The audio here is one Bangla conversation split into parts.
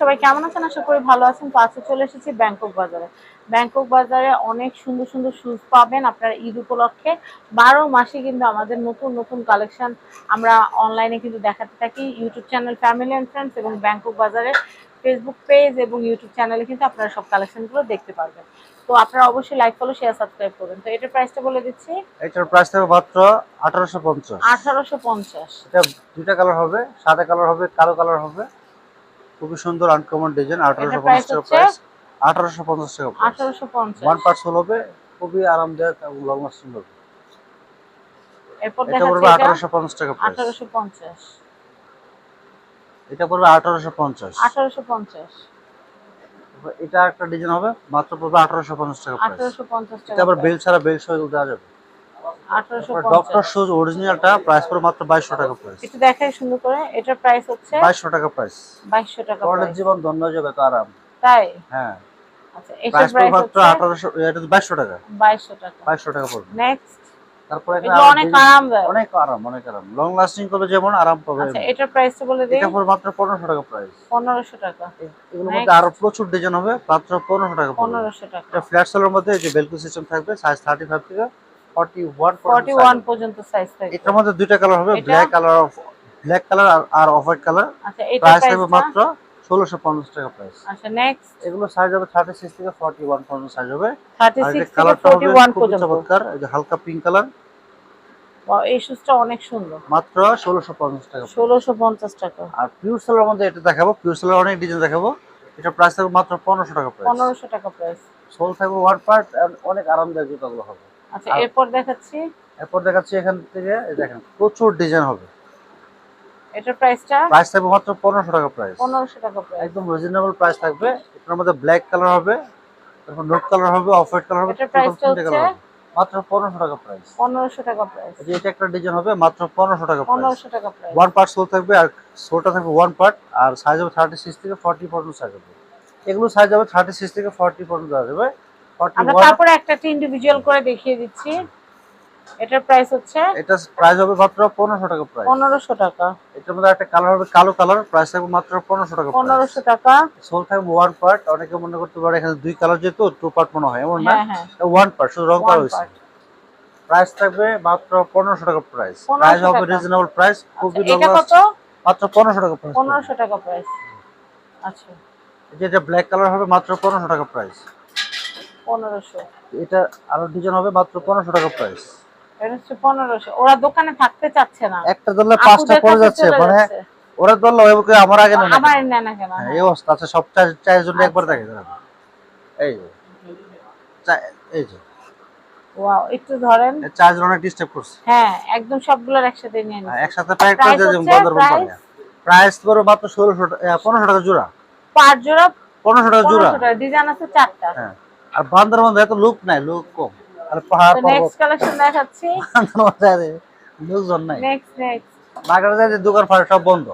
সবাই কেমন আছেন? ভালো আছেন। চলে এসেছি ব্যাংকক বাজারে। ব্যাংকক বাজারে অনেক সুন্দর সুন্দর পাবেন আপনারা ঈদ উপলক্ষে। বারো মাসে কিন্তু আমাদের নতুন নতুন কালেকশন আমরা অনলাইনে কিন্তু দেখাতে থাকি। YouTube channel family and friends এবং ব্যাংকক বাজারে ফেসবুক পেজ এবং ইউটিউব চ্যানেলে কিন্তু আপনারা সব কালেকশনগুলো দেখতে পারবেন। তো আপনারা অবশ্যই লাইক ফলো শেয়ার সাবস্ক্রাইব করবেন তো এটার প্রাইসটা বলে দিচ্ছি? এটার প্রাইস থাকবে মাত্র আঠারোশো পঞ্চাশ। আঠারোশো পঞ্চাশ। এটা দুইটা কালার হবে সাদা কালার হবে কালো কালার হবে। খুবই সুন্দর আনকমন ডিজাইন আঠারোশো price পঞ্চাশ টাকা প্রাইস আঠারোশো পঞ্চাশ টাকা প্রাইস আঠারোশো পঞ্চাশ। ওয়ান পার্সেল হবে খুবই আরামদায়ক এবং লং লাস্টিং হবে। এরপর এটা আঠারোশো পঞ্চাশ টাকা প্রাইস আঠারোশো পঞ্চাশ। এটা পড়বে আঠারোশো পঞ্চাশ। আঠারোশো পঞ্চাশ। এটা একটা ডিজাইন হবে মাত্র পড়বে আঠারোশো পঞ্চাশ টাকা প্রাইস আঠারোশো পঞ্চাশ এটা আবার বেল ছাড়া বেল সহ দেওয়া যাবে। আঠারোশো ডক্টর শুজ অরিজিনালটা প্রাইস পড়বে মাত্র বাইশশো টাকা প্রাইস একটু দেখাই সুন্দর করে এটার প্রাইস হচ্ছে বাইশশো টাকা প্রাইস বাইশশো টাকা পরের price। জীবন ধন্য হয়ে যাবে তো আরাম। তাই? হ্যাঁ। আচ্ছা এটার প্রাইস পড়বে মাত্র হচ্ছে আঠারোশো এটা বাইশশো টাকা। বাইশশো টাকা। বাইশশো টাকা পড়বে। নেক্সট তারপরে এখানে এগুলো আরও অনেক ডিজাইন- অনেক আরাম অনেক আরাম। লং লাস্টিং করবে যেমন আরাম পাবে। আচ্ছা এটার প্রাইসটা বলে দিই। এটা পড়বে মাত্র পনেরোশো টাকা প্রাইস পনেরোশো টাকা। এগুলোর মধ্যে আরও প্রচুর ডিজাইন হবে মাত্র পনেরোশো টাকা পড়বে। পনেরোশো টাকা। এটা ফ্ল্যাট সেলের মধ্যে যে বেলকু সিস্টেম থাকবে সাইজ থেকে পর্যন্ত সাইজ থাকবে। এটার মধ্যে দুইটা কালার হবে ব্ল্যাক কালার ব্ল্যাক কালার আর অফ হোয়াইট কালার আচ্ছা প্রাইস থাকবে মাত্র ষোলোশো পঞ্চাশ টাকা প্রাইস আচ্ছা নেক্সট এগুলো সাইজ হবে থার্টি সিক্স থেকে ফর্টি ওয়ান পর্যন্ত সাইজ হবে। থার্টি সিক্স কালারটা চমৎকার হালকা পিঙ্ক কালার এই শুজটা অনেক সুন্দর। মাত্র ষোলোশো পঞ্চাশ টাকা। ষোলোশো পঞ্চাশ টাকা। আর পিওর সেলের মধ্যে এটা দেখাবো পিওর সেলের অনেক ডিজাইন দেখাবো। এটা প্রাইস থাকবে মাত্র পনেরোশো টাকা প্রাইস পনেরোশো টাকা প্রাইস সোল থাকবে ওয়ান পার্ট অনেক আরামদায়ক জুতাগুলো হবে। আচ্ছা এরপর দেখাচ্ছি। এরপর দেখাচ্ছি এখান থেকে এই দেখেন প্রচুর ডিজাইন হবে। এটার প্রাইসটা প্রাইস থাকবে মাত্র পনেরোশো টাকা প্রাইস পনেরোশো টাকা প্রাইস একদম রিজনেবল প্রাইস থাকবে। এটার মধ্যে ব্ল্যাক কালার হবে তারপর নোট কালার হবে অফ হোয়াইট কালার হবে এটার প্রাইসটা হচ্ছে মাত্র পনেরোশো টাকা প্রাইস পনেরোশো টাকা প্রাইস এটা একটা ডিজাইন হবে মাত্র পনেরোশো টাকা প্রাইস পনেরোশো টাকা প্রাইস ওয়ান পার্ট সোল থাকবে আর সোলটা থাকবে ওয়ান পার্ট আর সাইজ হবে থার্টি সিক্স থেকে ফর্টি পর্যন্ত সাইজ হবে। এগুলো সাইজ হবে থার্টি সিক্স থেকে ফর্টি পর্যন্ত দেওয়া যাবে আমরা তারপরে একটা একটা ইন্ডিভিজুয়াল করে দেখিয়ে দিচ্ছি। এটার প্রাইস হচ্ছে এটা প্রাইস হবে মাত্র পনেরোশো টাকা প্রাইস পনেরোশো টাকা। এটার মধ্যে একটা কালার হবে কালো কালার প্রাইস থাকবে মাত্র পনেরোশো টাকা পনেরোশো টাকা। সোল থাকবে ওয়ান পার্ট অনেকে মনে করতে পারে এখানে দুই কালার যেহেতু টু পার্ট মনে হয় এমন না? হ্যাঁ হ্যাঁ। ওয়ান পার্ট শুধু রং করা হয়েছে। প্রাইস থাকবে মাত্র পনেরোশো টাকা প্রাইস প্রাইস হবে রিজনেবল প্রাইস খুবই আচ্ছা, low এটা কত? মাত্র পনেরোশো টাকা প্রাইস পনেরোশো টাকা প্রাইস আচ্ছা। যেটা ব্ল্যাক কালার হবে মাত্র পনেরোশো টাকা প্রাইস পনেরোশো। এটা আরও ডিজাইন হবে মাত্র পনেরোশো টাকা প্রাইস ওরা দোকানে থাকতে চাচ্ছে না। একটা ধরলে পাঁচটা পড়ে যাচ্ছে মানে ওরা ধরলে ওইভাবে আমার আগে না আমার কেন? না কেন? হ্যাঁ, এই অবস্থা আছে সব চার চারজন একবার দেখে এই এই যে। ওয়াও একটু ধরেন। এই অনেক ডিস্টার্ব করছে। হ্যাঁ একদম সবগুলোর একসাথে নিয়ে নিন হ্যাঁ, একসাথে প্যাক করে দিয়ে বন্দর? প্রাইস মাত্র টাকা জোড়া। পাঁচ জোড়া? পনেরোশো টাকা জোড়া। ডিজাইন আছে চারটা। হ্যাঁ। আর বান্দর মধ্যে এত লুক নাই লুক কম। আর পাহাড় নেক্সট কালেকশন দেখাচ্ছি। লোকজন নাই? নেক্সট নেক্সট দোকান ফাড়ে সব বন্ধ।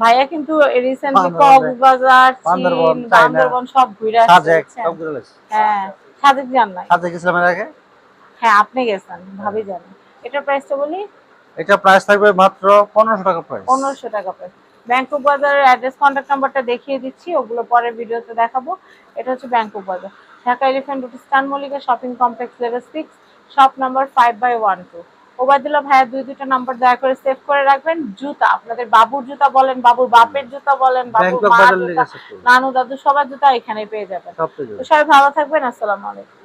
ভাইয়া কিন্তু রিসেন্টলি কক্সবাজার বান্দরবন, বান্দরবন সব ঘুরে সাজেক আসছে সব ঘুরে লাগছে হ্যাঁ সাজেক যান নাই। সাজেক গেছিলাম এর আগে? হ্যাঁ আপনি গেছেন ভাবি জানেন এটার প্রাইসটা বলি? এটা প্রাইস থাকবে মাত্র পনেরোশো টাকা প্রাইস পনেরোশো টাকা প্রাইস ব্যাংকক বাজারের অ্যাড্রেস কন্ট্যাক্ট নাম্বারটা দেখিয়ে দিচ্ছি ওগুলো পরের ভিডিওতে দেখাবো। এটা হচ্ছে ব্যাংকক বাজার Dhaka elephant road stun Mallika shopping complex level six shop number five by one two Obaidullah ভাইয়া দুই দুটো নাম্বার দয়া করে সেভ করে রাখবেন। জুতা আপনাদের বাবুর জুতা বলেন বাবুর বাপের জুতা বলেন বাবুর মা জুতা নানু দাদু সবার জুতা এখানে পেয়ে যাবেন। তো সবাই ভালো থাকবেন আসসালামু আলাইকুম।